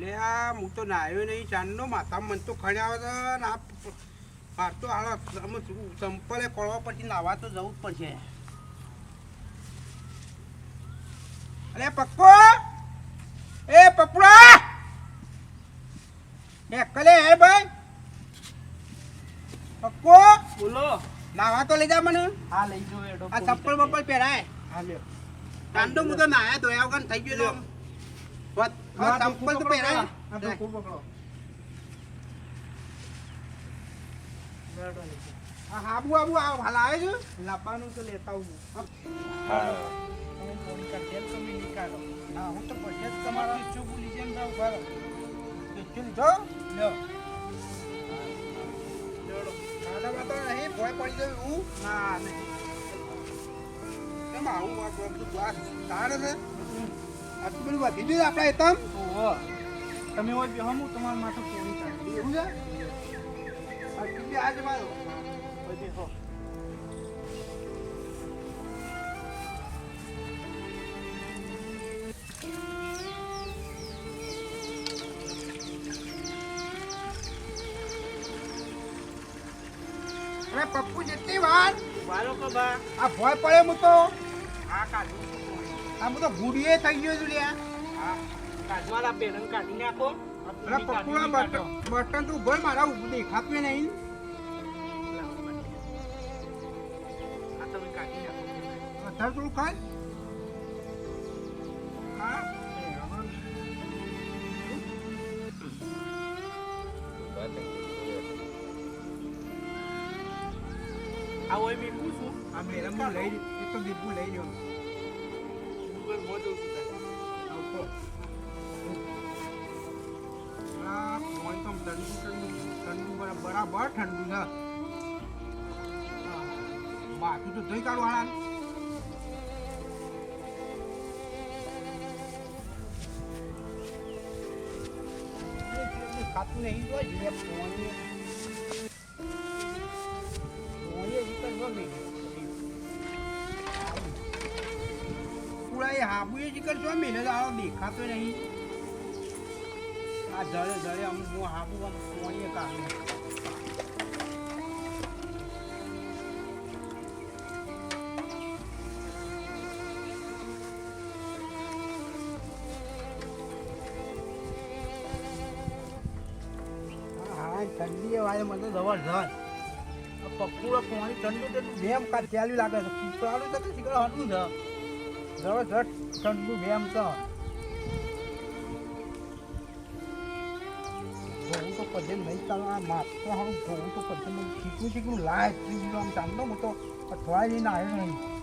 અલે આ હું તો નાયો નહીં ચાંદનો માથા મન તો ખણ્યા છે ને આ માર તો હાલો સંપલે કોળવા પછી નાવા તો જવું જ પડશે. અરે પપ્પો! એ પપડા એ કલે હે ભાઈ! પપ્પો! બોલો. નાવા તો લઈ જા મને. હા લઈ જો આ ચપ્પલ બપ્પલ પહેરાય. હા લ્યો. ચાંદો હું તો નાયા ધોયા વગર થઈ ગયો ચપ્પલ તો પહેરાય હાબુ આબુ આ હાલ આવે છે? લાવવાનું તો લેતા આવું તમે ફોન કર દેલ તમે નીકાળો. ના હું તો પછી જ તમારો ઈચ્છો ભૂલી જેમ જાઉં ઘર. ઈચ્છો લીધો લ્યો. ખાધા બાધા નહીં ભોય પડી જાય હું ના નહીં. કેમ આવું આ ગ્લાસ છે? આટલું બધું વધી ગયું આપણા એતમ તમે? હોય બેહો હું તમારું માથું ફોન કાઢી એવું છે? આજે મારો. પછી બેહો. અરે પપ્પુ જેટલી વાર? વાલો કો બા. આ ભોય પડે હું તો. આ કાઢું. આ બધો તો થઈ ગયો છું લ્યા. આ કાઢવાના બેરંગ કાઢી નાખો. અરે પૂરી પપ્પુ આ કાઢી બટન બટન તું ઉભર મારા ઉપર દેખાતું નહીં. વધારે થોડું ખાય. હા? આ હોય મેં પૂછું આ મેડમ હું લઈ એ તો દીપુ લઈ ગૂગલ મોજો ઠંડુ બરાબર ઠંડુ છે બાકી તો ધોઈ કાઢું હાલ ખાતું નહીં તો જીકર જો મેલે આવો, દેખાતો નહીં. આ જળે જળે અમુક હું હાબુ આમ કોણીએ કાઢું. ઠંડી વાય મને જબરજસ્ત. પપ્પુડા પાણી ઠંડુ ઠંડુ જેમ કાલ ચાલ્યું લાગે છે. પીપળાનું તો શીખર હતું છે જબરજસ્ત ઠંડુ બેમ તો જોવું તો પદે નહીં ચાલવા માત્ર હું જોવું તો પદે મને શીખવું શીખવું લાય ગયું આમ ચાંદો હું તો. અઠવાડિયે આવ્યો નહીં.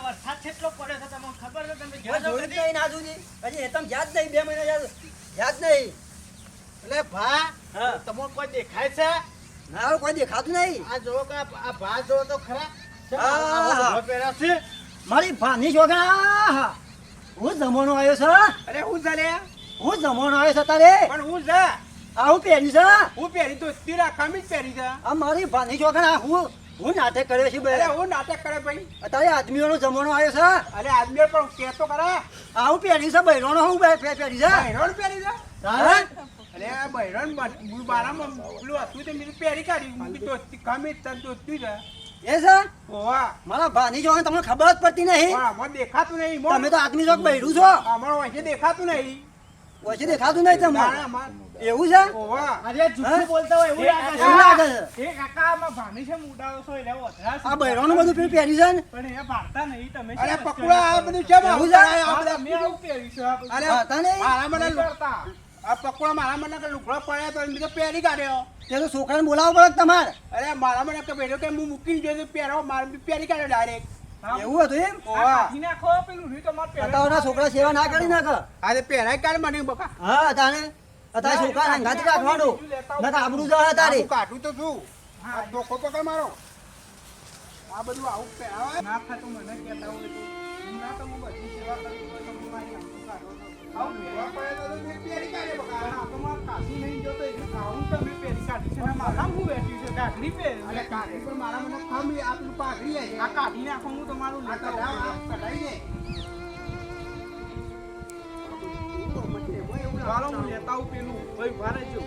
વરસાદ કેટલો પડે છે તમને ખબર છે તમે યાદ નહીં બે મહિના યાદ યાદ નહીં એટલે ભા. તમને કોઈ દેખાય છે? ના કોઈ દેખાતું નહીં. આ જો કે આ ભા જો તો ખરા. મારી ભાની છોકરા હું જમવાનો આવ્યો છે અરે હું ચાલે હું જમવાનો આવ્યો છે તારે. પણ હું જા આવું પહેરી છે? હું પહેરી તો તીરા ખામી જ પહેરી છે. આ મારી ભાની છોકરા હું હું નાટક કર્યો છે અરે હું નાટક કરે ભાઈ. અત્યારે આદમીઓનો જમવાનો આવ્યો છે? અરે આદમી પણ કેતો ખરા. આવું પહેરી છે બૈરોનો હું ભાઈ પહેર્યું છે? હેરોન પહેરી છે? તારે અરે આ બૈરણ બ- બારામાં પેલું હતું તે મેં પહેરી કાઢી કમી તાર દોસ્તી છે એ છે ઓવા મારા ભાની જો તમને ખબર જ પડતી નહીં. પણ આમાં દેખાતું નહીં. તમે તો આદમી જોક બૈરું છો. અમારો વચ્ચે દેખાતું નહીં. વચ્ચે દેખાતું નહીં તમને? એવું છે? ઓવા અરે જુઠ્ઠું બોલતા હોય એવું લાગે એવું લાગે છે? છે એ કાકા આમાં ભાની છે મુડાવો છો એટલે વધરા આ બૈરોનું બધું પેલું પહેર્યું છે ને? પણ એ ભારતા નહીં તમે અરે શું આ બધું કેમ આવું છે? આ હા, બધા તમે આવું પહેર્યું છે આ અરે મારા મને આ પકડો મારા મને લુગડો પડ્યો તો એમ તો પહેરી કાઢ્યો. તે તો છોકરાને બોલાવવો પડે તમારે? અરે મારા મને કે બેઠો કે હું મૂકીને જોયું તો પહેરો મારે બી પહેરી કાઢ્યો ડાયરેક્ટ એવું હતું એમ? નાખો પેલું છોકરા સેવા ના કરી નાખો. આજે પહેરાય કાઢ મને બકા. હા તાને છોકરા અંગાથી રાખવાનું નકર આબરૂ જવા તારી. કાઢું તો છું. આ ધોકો પકડ મારો. આ બધું આવું પહેરાવે. ના ખાતું મને કહેતા હોય કાઢો નાખો હું તમારું લેતા હું પેલું ભાઈ ભારે રહેજો.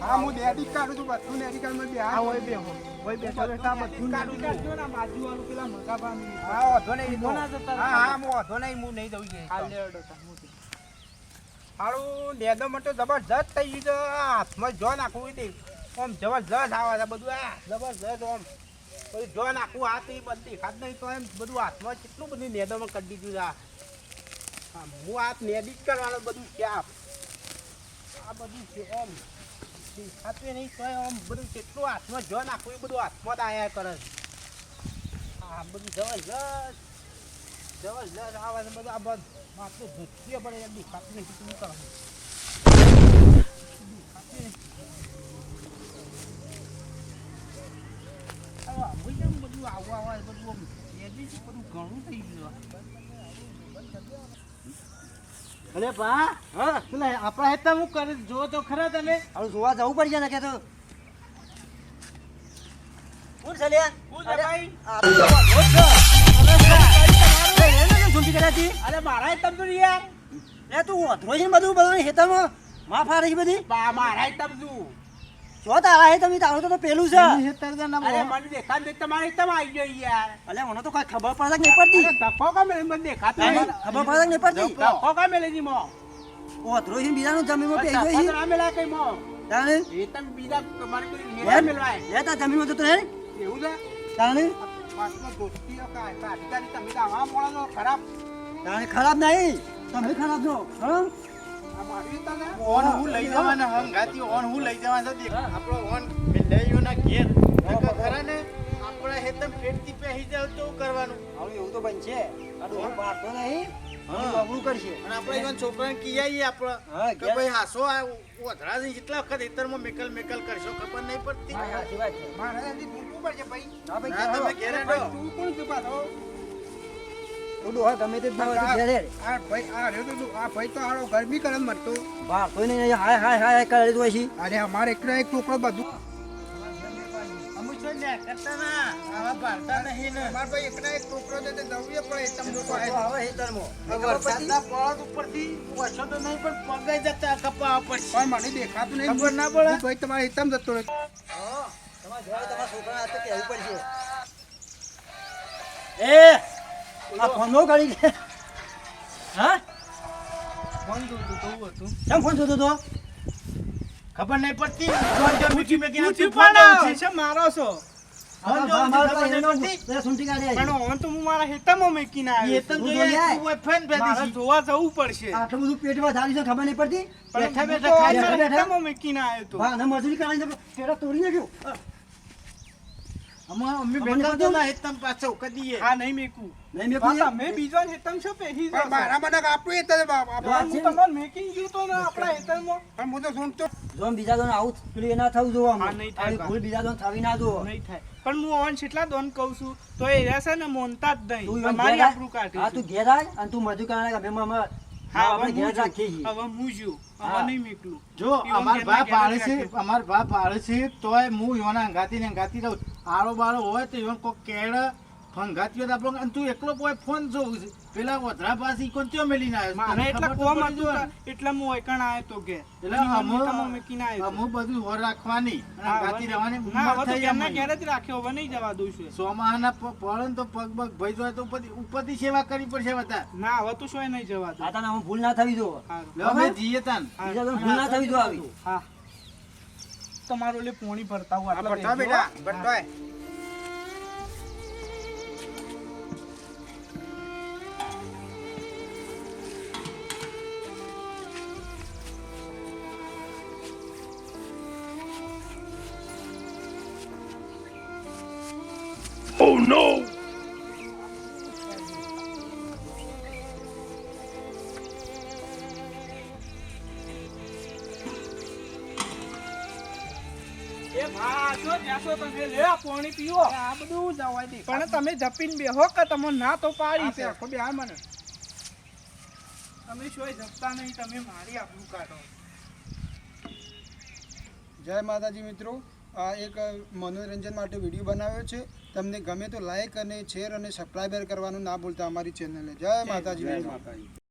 હા ડેડી કાઢું છું બધું ડેડી કાઢ બે હા, હોય બેહો. હોય બેઠા બેઠા બધું જબરજસ્ત થઈ ગયું હાથમાં જો નાખવું જબરજસ્ત આવે બધું આ જબરજસ્ત આમ બધું જો નાખવું હાથ એ બધું દેખાત નહીં તો એમ બધું હાથમાં કેટલું બધું નેદોમાં કરી દીધું આ. હા, હાથ નેદી જ કરવાનો બધું છે આ બધું છે એમ. દેખાતું નહીં તો એમ બધું કેટલું હાથમાં જો નાખવું એ બધું હાથમાં જ આયા કરે છે. આ બધું જબરજસ્ત જબરજસ્ત આવે છે બધું. આ બધું માથું ધોતીએ પડે એમ દેખાતું નહીં શું કરવાનું. દેખાતું નહીં. હવે આવું કેમ બધું આવું આવે બધું આમ એજી છે બધું ઘણું થઈ ગયું અરે બા હા પેલા આપણા હેતા હું કરે જો તો ખરા તમે. હવે જોવા જવું પડશે ને કે તો. કોણ છે લ્યા? કોણ છે અરે, ભાઈ? મારા તમ તો યાર. લે તું અધરો છે બધું બધું હેતરમાં માં આ રહી બધી. મારા તમ તું જો તારા હે તમે તારું તો પેલું છે. અરે. મને દેખાત નહીં તમારે તમ આવી ગયો યાર. અલે મને તો કઈ ખબર પડે નહીં પડતી. ધક્કો કા મેલે મને દેખાતું ખબર પડે કે નહીં પડતી. ધક્કો કા મેલે જી મો? ઓ અધરો છે ને બીજાનું જમીનમાં પેઈ ધક્કો ગઈ ના મેલાય કઈ મો. તાણે? એ તમે બીજા તમારે કોઈ. એવું છે? તાણે? પાછો દોસ્તીઓ કા અધિકારી તમે તો આવા મોળાનો ખરાબ. તાણે ખરાબ નહીં. તમે ખરાબ છો. હા? ઓન હું લઈ જવાના હંગાતી ઓન હું લઈ જવાના હતી આપણો ઓન મિલાઈઓના ઘેર. ખરા ને આપણે હેતમ ફેટથી પહેરી જાવ તો કરવાનું? હવે એવું તો બનશે. નહીં. હા. અવળું કરશે. અને આપણે એવા છોકરાને કીયાઈએ આપણે કે ભાઈ હાસો આ ઓધરા છે જેટલા વખત હેતરમાં મેકલ મેકલ કરશો ખબર નહીં પડતી. સાચી વાત છે. મારે હજી ઢૂંઢવું પડશે ભાઈ. ના ભાઈ, તમે ઘેર તું કોણ છે પાછો તો ડોહા ગમે તે જ ના હોય તો ઘેર હેડ. આ ભાઈ આ રહ્યો તો આ ભાઈ તો હારો ગરમી કરે મરતો. બારતો નહીં હાય હાય હાય કરે તો પછી અરે અમારે એકલો એક ટોકરો બધું. અમે છો ને કરતા ના. આવા ભારતા નહીં ને. અમાર ભાઈ એકલા એક ટોકરો દે તો જવું પડે લોકો હવે વરસાદના ઉપરથી વર્ષો તો નહીં પણ પગાઈ જતા કપાવા પડશે. પણ મને દેખાતું નહીં. ખબર ના પડે? ભાઈ તમારે એકદમ જતો રહ્યો. હા, તમારા જોડે તમારા છોકરાને હાથે કહેવું પડશે. એ આ ફોન નો કાઢી લે હા ફોન જોતું તો હું હતું. કેમ ફોન જોતો તો ખબર નહીં પડતી ફોન જો મીઠી મે કે તું ફોન છે. છે મારો છો ફોન જો ખબર નહીં પડતી. સુંટી કાઢી પણ. ઓન તો હું મારા હેતામાં મૂકીને આવ્યો એ તો છું. જોઈએ. તું ફેન ભેદી જોવા જવું પડશે આટલું બધું પેટમાં ધારી છે ખબર નહીં પડતી બેઠા બેઠા ખાઈ બેઠા બેઠા. હેતામાં આવ્યો તો હા ને મજૂરી કરાવીને પેરા તોડી નાખ્યું હા. અમે અમે અમને બેઠા બધું- તો ના હેતમ પાછો કદીએ. હા નહીં મેકું. નહીં મેકું તમે બીજો હેતમ છો પેહી પણ મારા મને આપણું એ બાપ હા. આપણે હું તમને મેકિંગ ગયું તો ને આપણા હેતરમાં પણ હું તો સુનતો જો બીજા દોન આવું પેલું ના થવું જોવો હા, નહીં થાય. ભૂલ બીજા દોન થવી ના જોવો. નહીં થાય. પણ હું ઓન કેટલા દોન કહું છું તો એ રહેશે ને મોનતા જ નહીં. તમારી હા તું ઘેર આય અને તું મજૂર કરવા. હવે નહીં મેકલું જો અમાર ઘેરના બા ઘેર જ પાડે છે. અમાર બા પાડે છે તોય હું ઈવોના ગાતી ને ગાતી રહું. આળો બાળો હોય તો એવા કોઈ કેળ ફંગાતીઓ આપણો અને તું એકલો કોઈ ફોન જો પેલા વધરા પાસે કોણ ત્યો મેલીને આવ્યો? તને એટલે કોમ હતું ને. એટલે હું એકણ આયો તો કે એટલે અમો- મમ્મી મેકીને આયો તો. અમુક બધું હોર રાખવાની અને હા, રહેવાની ના, હવે તો થઈ ઘેરના અમારી. જ રાખ્યો હવે નહીં જવા દઉં છું. સોમાના પ- તો પગ પગ ભઈ જાય તો ઉપરથી ઉપરથી સેવા કરવી પડશે બધા ના હવે તો શું નહીં જવા દઉં. આ તને આમાં ભૂલ ના થવી જો લે અમે જીએ તાન. ભૂલ ના થવી જો આવી. હા. તમારું લે પોણી ભરતા હું આ આટલા ભરતો. બેટા ભરતોય એ લે આ પીવો આ બધું જવાય દે. પણ તમે જપીને બેહો કે તમે ના તો પાડી છે આખો બે મને. તમે શું જપતા નહીં તમે મારી આપણું કાઢો. જય માતાજી મિત્રો. આ એક મનોરંજન માટે વીડિયો બનાવ્યો છે. તમને ગમે તો લાઈક અને શેર અને સબસ્ક્રાઈબર કરવાનું ના ભૂલતા અમારી ચેનલને જય માતાજી મિત્રો.